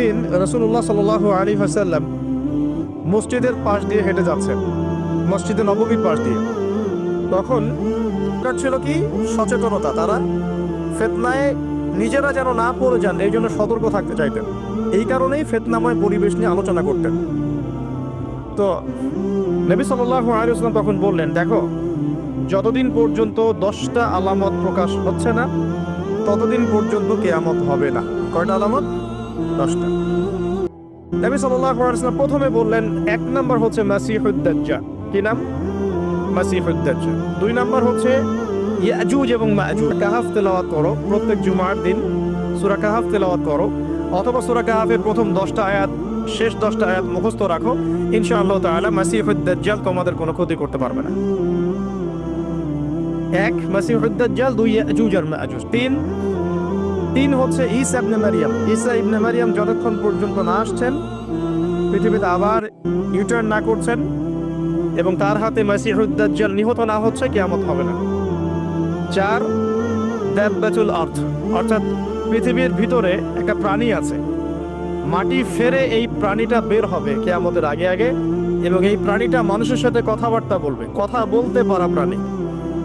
দিন রসুল্লাহ সাল আলী হাসাল্লাম মসজিদের পাশ দিয়ে হেঁটে যাচ্ছেন, মসজিদে নবমীর পাশ দিয়ে। তখন ছিল কি? সচেতনতা, তারা ফেতনায় নিজেরা যেন না পড়ে যান এই জন্য সতর্ক থাকতে চাইতেন। এই কারণেই ফেতনাময় পরিবেশ নিয়ে আলোচনা করতেন। তো নবী সাল্লাহ আলিয়াল্লাম তখন বললেন, দেখো, যতদিন পর্যন্ত দশটা আলামত প্রকাশ হচ্ছে না, ততদিন পর্যন্ত কেয়ামত হবে না। কয়টা আলামত? দশটা। নবী প্রথমে বললেন, এক নাম্বার হচ্ছে কি নাম? দুই নাম্বার হচ্ছে ইয়াজুজ এবং মাজুজ। কাহাফ তেলাওয়াত করো, প্রত্যেক জুমার দিন কাহাফ তেলাওয়াত করো, অথবা কাহাফের প্রথম দশটা আয়াত, শেষ দশটা আয়াত মুখস্থ রাখো। ইনশাআল্লাহ তাআলা মাসিহুদ দাজ্জাল তোমাদের কোনো ক্ষতি করতে পারবে না। এক, মাসিহুদ দাজ্জাল, দুই, ইয়াজুজ আর মাজুজ। তিন তিন হচ্ছে ঈসা ইবনে মারিয়াম। ঈসা ইবনে মারিয়াম যতক্ষণ পর্যন্ত না আসছেন, পৃথিবীতে আবার ইউটার্ন না করছেন এবং তার হাতে মাসিহুদ্দাজ্জাল নিহত না হচ্ছে, কিয়ামত হবে না। চার, দাব্বাতুল আর্থ অর্থাৎ পৃথিবীর ভিতরে একটা প্রাণী আছে। মাটি ফেরে এই প্রাণীটা বের হবে কেয়ামতের আগে আগে এবং এই প্রাণীটা মানুষের সাথে কথাবার্তা বলবে। কথা বলতে পারা প্রাণী।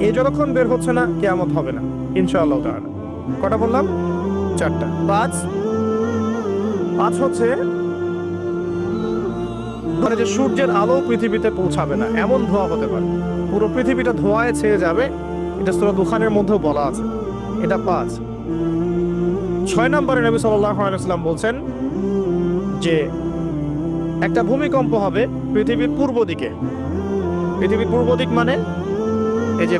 এই যতক্ষণ বের হচ্ছে না, কেয়ামত হবে না, ইনশাআল্লাহ তাআলা। কটা বললাম? চারটা। পাঁচ? পাঁচ হচ্ছে যে সূর্যের আলো পৃথিবীতে পৌঁছাবে না, এমন ধোঁয়া হতে পারে। পুরো পৃথিবীটা ধোঁয়ায় ছেয়ে যাবে, এটা সুরা দুখানের মধ্যেও বলা আছে। এটা পাঁচ। ছয় নম্বরে নবী সাল্লাম বলছেন যে একটা ভূমিকম্প হবে পৃথিবীর পূর্ব দিকে। পৃথিবীর পূর্ব দিক মানে এই যে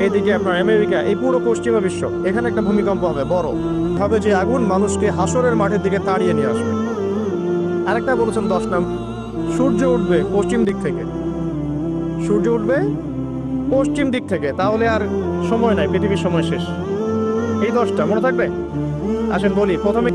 এদিকে আপনার আমেরিকা, এই পুরো পশ্চিমা বিশ্ব, এখানে একটা ভূমিকম্প হবে, বড়। হবে যে আগুন মানুষকে হাসরের মাঠের দিকে তাড়িয়ে নিয়ে আসবে। আরেকটা বলেছেন দশ নাম, সূর্য উঠবে পশ্চিম দিক থেকে। সূর্য উঠবে পশ্চিম দিক থেকে, তাহলে আর সময় নাই, পৃথিবীর সময় শেষ। এই দশটা, মনে থাকবে? আসেন বলি, প্রথমে